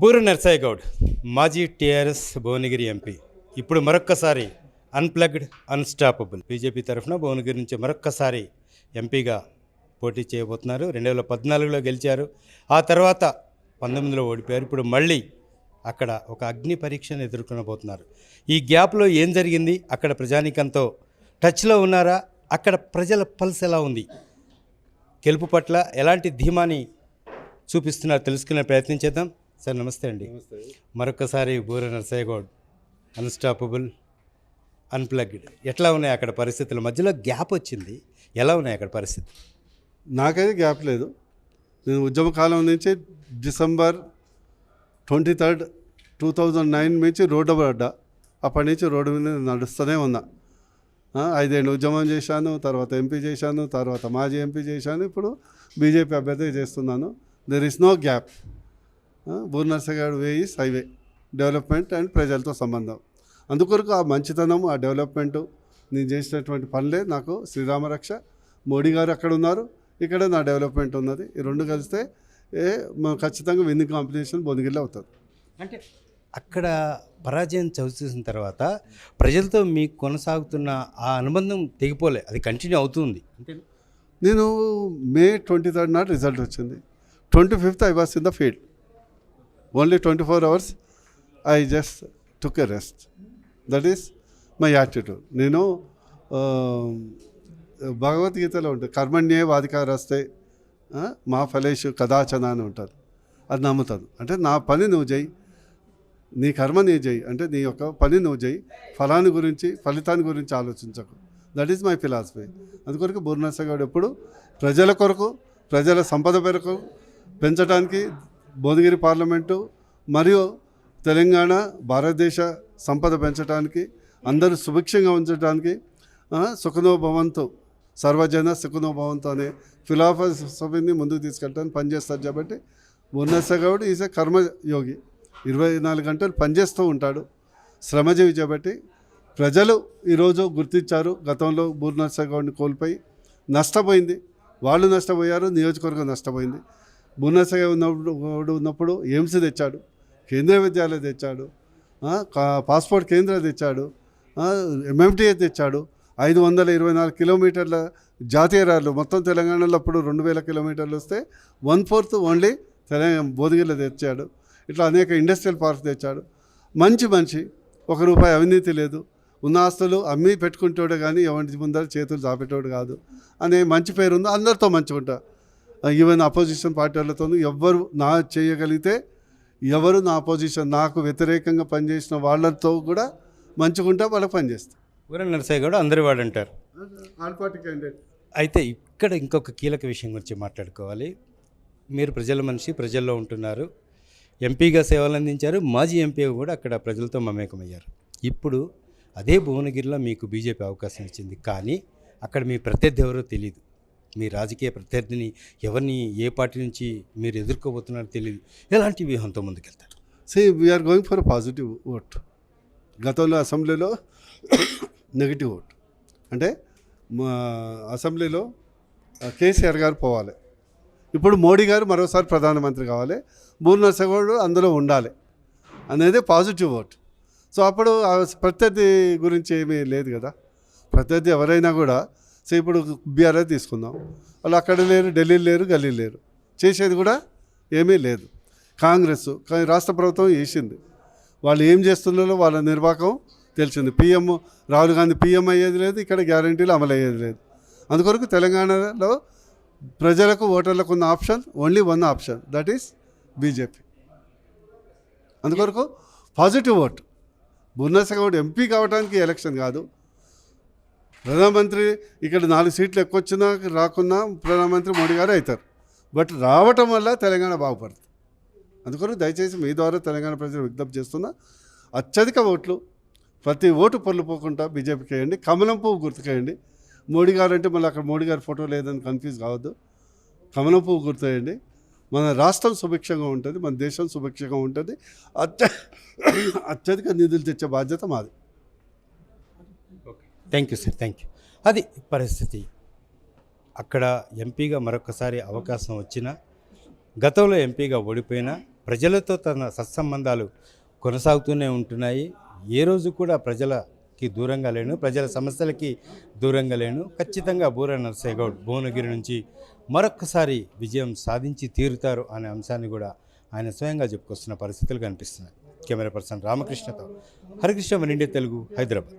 బూరు నర్సయ్య గౌడ్ మాజీ TRS Bhuvanagiri MP. ఇప్పుడు మరొక్కసారి అన్ప్లగ్డ్ అన్స్టాపబుల్ బీజేపీ తరఫున భువనగిరి నుంచి మరొక్కసారి ఎంపీగా పోటీ చేయబోతున్నారు. రెండు వేల పద్నాలుగులో గెలిచారు. ఆ తర్వాత పంతొమ్మిదిలో ఓడిపోయారు. ఇప్పుడు మళ్ళీ అక్కడ ఒక అగ్ని పరీక్షను ఎదుర్కొనబోతున్నారు. ఈ గ్యాప్లో ఏం జరిగింది? అక్కడ ప్రజానీకంతో టచ్లో ఉన్నారా? అక్కడ ప్రజల పల్స్ ఎలా ఉంది? గెలుపు పట్ల ఎలాంటి ధీమాని చూపిస్తున్నారు? తెలుసుకునే ప్రయత్నం చేద్దాం. సార్ నమస్తే అండి. మరొకసారి బూర నర్సయ్య గౌడ్ అన్స్టాపబుల్ అన్ప్లగ్డ్ ఎట్లా ఉన్నాయి అక్కడ పరిస్థితుల? మధ్యలో గ్యాప్ వచ్చింది. ఎలా ఉన్నాయి అక్కడ పరిస్థితి నాకైతే గ్యాప్ లేదు. నేను ఉద్యమ కాలం నుంచి December twenty third two thousand nine నుంచి రోడ్డు పడ్డా. అప్పటి నుంచి రోడ్డు మీద నడుస్తూనే ఉన్నా. ఐదేళ్ళు ఉద్యమం చేశాను తర్వాత ఎంపీ చేశాను తర్వాత మాజీ ఎంపీ చేశాను. ఇప్పుడు బీజేపీ అభ్యర్థి చేస్తున్నాను. There is no gap బూర్నర్సగాడు way is highway development and ప్రజలతో సంబంధం. అందుకొరకు ఆ మంచితనం ఆ డెవలప్మెంట్ నేను చేసినటువంటి పనులే నాకు శ్రీరామరక్ష మోడీ గారు అక్కడ ఉన్నారు ఇక్కడ నా డెవలప్మెంట్ ఉన్నది. ఈ రెండు కలిస్తే ఏ ఖచ్చితంగా విన్నింగ్ కాంపిటీషన్ బొనిగిల్లో అవుతుంది. అంటే అక్కడ పరాజయం చవిచూసిన తర్వాత ప్రజలతో మీకు కొనసాగుతున్న ఆ అనుబంధం తెగిపోలే అది కంటిన్యూ అవుతుంది. అంటే నేను మే ట్వంటీ థర్డ్ నాడు రిజల్ట్ వచ్చింది. Twenty fifth I was in the field. Only twenty four hours I just took a rest that is my attitude నేను um, భగవద్గీతలో ఉంటుంది కర్మణ్యే వాధికారస్తే వస్తే మా ఫలేషు కదాచన అని ఉంటుంది అది నమ్ముతాను. అంటే నా పని నువ్వు చేయి నీ కర్మ నీ చేయి అంటే నీ యొక్క పని నువ్వు చేయి ఫలాన్ని గురించి ఫలితాన్ని గురించి ఆలోచించకు. దట్ ఈస్ మై ఫిలాసఫీ అందుకొరకు బూర్నసగాడు ఎప్పుడు ప్రజల కొరకు ప్రజల సంపద పెరకు పెంచడానికి భువనగిరి పార్లమెంటు మరియు తెలంగాణ భారతదేశ సంపద పెంచడానికి అందరూ సుభిక్షంగా ఉంచడానికి సుఖనోభవంతు సుఖనో భవంతు సర్వజన సుఖనో భవంతు అనే ఫిలాసఫీని ముందుకు తీసుకెళ్ళడానికి పనిచేస్తారు కాబట్టి. గౌడ్ ఈజ్ ఎ కర్మయోగి ఇరవై నాలుగు గంటలు పనిచేస్తూ ఉంటాడు. శ్రమజీవి చేపట్టి ప్రజలు ఈరోజు గుర్తించారు. గతంలో బూర్నర్సగౌడ్ని కోల్పోయి నష్టపోయింది. వాళ్ళు నష్టపోయారు నియోజకవర్గం నష్టపోయింది. బూర్నర్సగౌడ్ ఉన్నప్పుడు ఉన్నప్పుడు ఎయిమ్స్ తెచ్చాడు కేంద్రీయ విద్యాలయం తెచ్చాడు కా- పాస్పోర్ట్ కేంద్రం తెచ్చాడు ఎంఎంటీఏ తెచ్చాడు ఐదు వందల ఇరవై నాలుగు కిలోమీటర్ల జాతీయ రైలు మొత్తం తెలంగాణలో అప్పుడు రెండు వేల కిలోమీటర్లు వస్తే వన్ ఫోర్త్ ఓన్లీ తెలంగాణ బోధగిరిలో తెచ్చాడు. ఇట్లా అనేక ఇండస్ట్రియల్ పార్క్ తెచ్చాడు. మంచి మనిషి ఒక రూపాయి అవినీతి లేదు. ఉన్న ఆస్తులు అమ్మి పెట్టుకుంటాడు కానీ ఎవరి ముందర చేతులు చాపేటోడు కాదు. అనే మంచి పేరు ఉంది అందరితో మంచిగుంటా. ఈవెన్ అపోజిషన్ పార్టీలతో ఎవ్వరు నా చేయగలిగితే ఎవరు నా అపోజిషన్ నాకు వ్యతిరేకంగా పనిచేసిన వాళ్ళతో కూడా మంచిగుంటా వాళ్ళకి పనిచేస్తా. ఊర నరసయ్య గౌడ్ అందరి వాడు అంటారు. పార్టీ అయితే ఇక్కడ ఇంకొక కీలక విషయం గురించి మాట్లాడుకోవాలి. మీరు ప్రజల మనిషి ప్రజల్లో ఉంటున్నారు. ఎంపీగా సేవలు అందించారు. మాజీ ఎంపీగా కూడా అక్కడ ప్రజలతో మమేకమయ్యారు. ఇప్పుడు అదే భువనగిరిలో మీకు బీజేపీ అవకాశం ఇచ్చింది. కానీ అక్కడ మీ ప్రత్యర్థి ఎవరో తెలియదు మీ రాజకీయ ప్రత్యర్థిని ఎవరిని ఏ పార్టీ నుంచి మీరు ఎదుర్కోబోతున్నారో తెలియదు ఎలాంటి వ్యూహంతో ముందుకెళ్తారు? Say we're going for positive vote గతంలో అసెంబ్లీలో నెగిటివ్ ఓట్ అంటే మా అసెంబ్లీలో కేసీఆర్ గారు పోవాలి. ఇప్పుడు మోడీ గారు మరోసారి ప్రధానమంత్రి కావాలి. మూడు నర్సగౌడ్ అందులో ఉండాలి అనేది పాజిటివ్ ఓట్ సో అప్పుడు ప్రత్యర్థి గురించి ఏమీ లేదు కదా. ప్రత్యర్థి ఎవరైనా కూడా సో ఇప్పుడు బీఆర్ఎస్ తీసుకుందాం. వాళ్ళు అక్కడ లేరు ఢిల్లీ లేరు గల్లీ లేరు. చేసేది కూడా ఏమీ లేదు. కాంగ్రెస్ కానీ రాష్ట్ర ప్రభుత్వం వేసింది. వాళ్ళు ఏం చేస్తున్నారో వాళ్ళ నిర్వాహకం తెలిసింది. పిఎం రాహుల్ గాంధీ పిఎం అయ్యేది లేదు ఇక్కడ గ్యారంటీలు అమలు అయ్యేది లేదు. అందుకొరకు తెలంగాణలో ప్రజలకు ఓటర్లకు ఉన్న option only one option that is BJP. అందుకొరకు పాజిటివ్ ఓట్ బున్నసగౌడ్ ఎంపీ కావడానికి ఎలక్షన్ కాదు. ప్రధానమంత్రి ఇక్కడ నాలుగు సీట్లు ఎక్కువ వచ్చినా రాకున్నా ప్రధానమంత్రి మోడీ గారు అవుతారు. బట్ రావటం వల్ల తెలంగాణ బాగుపడుతుంది. అందుకని దయచేసి మీ ద్వారా తెలంగాణ ప్రజలు విజ్ఞప్తి చేస్తున్నా అత్యధిక ఓట్లు ప్రతి ఓటు పొల్లుపోకుండా బీజేపీకి వేయండి కమలం పువ్వు గుర్తుకేయండి. మోడీ గారు అంటే మళ్ళీ అక్కడ మోడీ గారి ఫోటో లేదని కన్ఫ్యూజ్ కావద్దు. కమలం పువ్వు గుర్తుకేయండి. మన రాష్ట్రం సుభిక్షంగా ఉంటుంది మన దేశం సుభిక్షంగా ఉంటుంది. అత్య అత్యధిక నిధులు తెచ్చే బాధ్యత మాది. Thank you sir. Thank you అది పరిస్థితి. అక్కడ ఎంపీగా మరొకసారి అవకాశం వచ్చినా గతంలో ఎంపీగా ఓడిపోయినా ప్రజలతో తన సత్సంబంధాలు కొనసాగుతూనే ఉంటున్నాయి. ఏ రోజు కూడా ప్రజలకి దూరంగా లేను ప్రజల సమస్యలకి దూరంగా లేను. ఖచ్చితంగా బూర నర్సయ్య గౌడ్ భువనగిరి నుంచి మరొక్కసారి విజయం సాధించి తీరుతారు అనే అంశాన్ని కూడా ఆయన స్వయంగా చెప్పుకొస్తున్న పరిస్థితులు కనిపిస్తున్నాయి. కెమెరా పర్సన్ రామకృష్ణతో హరికృష్ణ మన ఇండియా తెలుగు హైదరాబాద్.